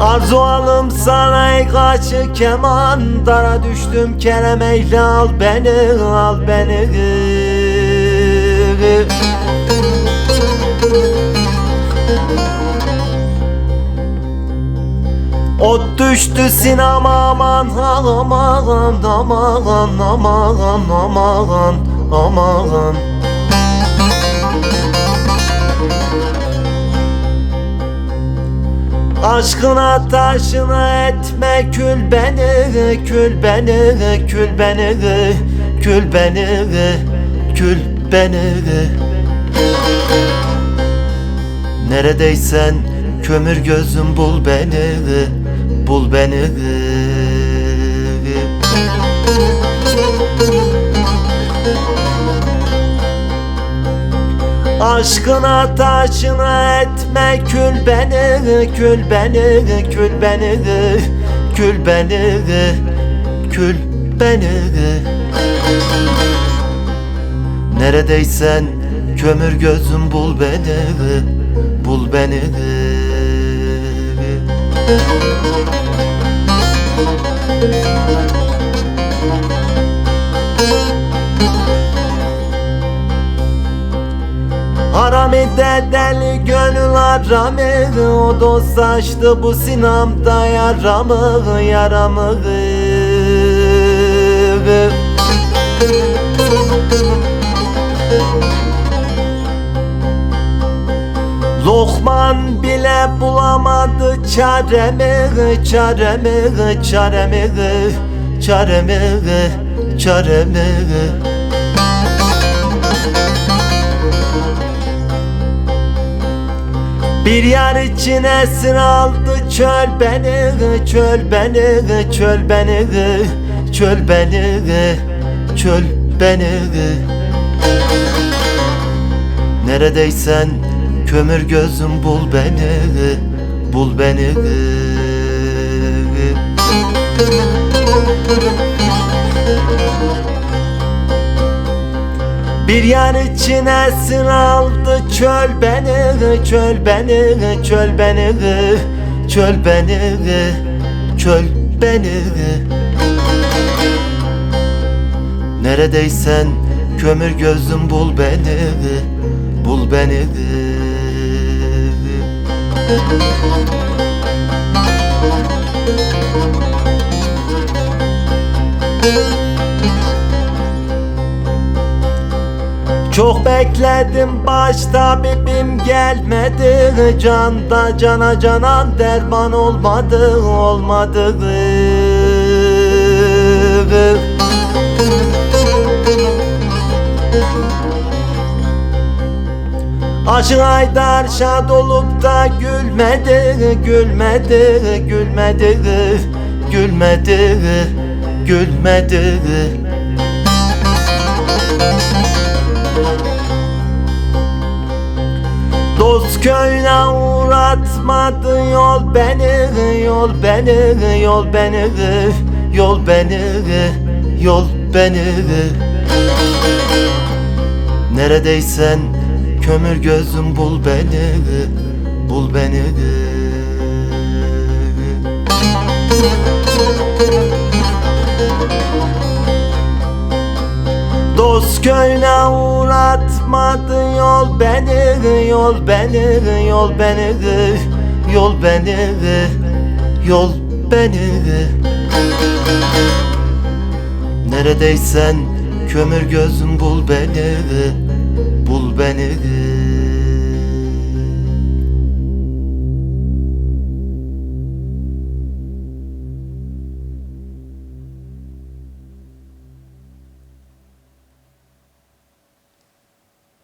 Arzualım saray kaçı keman. Dara düştüm kelemeyle al beni al beni. Ot düştü sinema aman aman aman aman aman aman aman. Aşkına taşına etme kül beni kül beni kül beni kül beni kül beni. Neredeysen kömür gözüm bul beni bul beni Aşkına taşına etme kül beni kül beni kül beni kül beni kül beni. Neredeysen kömür gözüm bul beni bul beni Harami'de deli gönül aramı O dost açtı bu sinamda yaramı yaramı. Lokman bile bulamadı çaremi çaremi çaremi çaremi çaremi Bir yar için esir aldı çöl beni çöl beni çöl beni çöl beni çöl beni. Neredeysen kömür gözüm bul beni bul beni Bir yar için esir aldı çöl beni çöl beni çöl beni çöl beni çöl beni. Neredeysen kömür gözüm bul beni bul beni Çok bekledim başta bibim gelmedi. Canda cana canan derman olmadı olmadı. Aşık Haydar şad olup da gülmedi Gülmedi, gülmedi, gülmedi, gülmedi Dost köyüne uğratmadı yol beni Yol beni, yol beni, yol beni, yol beni. Neredeysen kömür gözüm bul beni Bul beni. Dost köyüne uğratmadı yol beni Yol beni, yol beni, yol beni, yol beni Neredeysen kömür gözüm bul beni Bul beni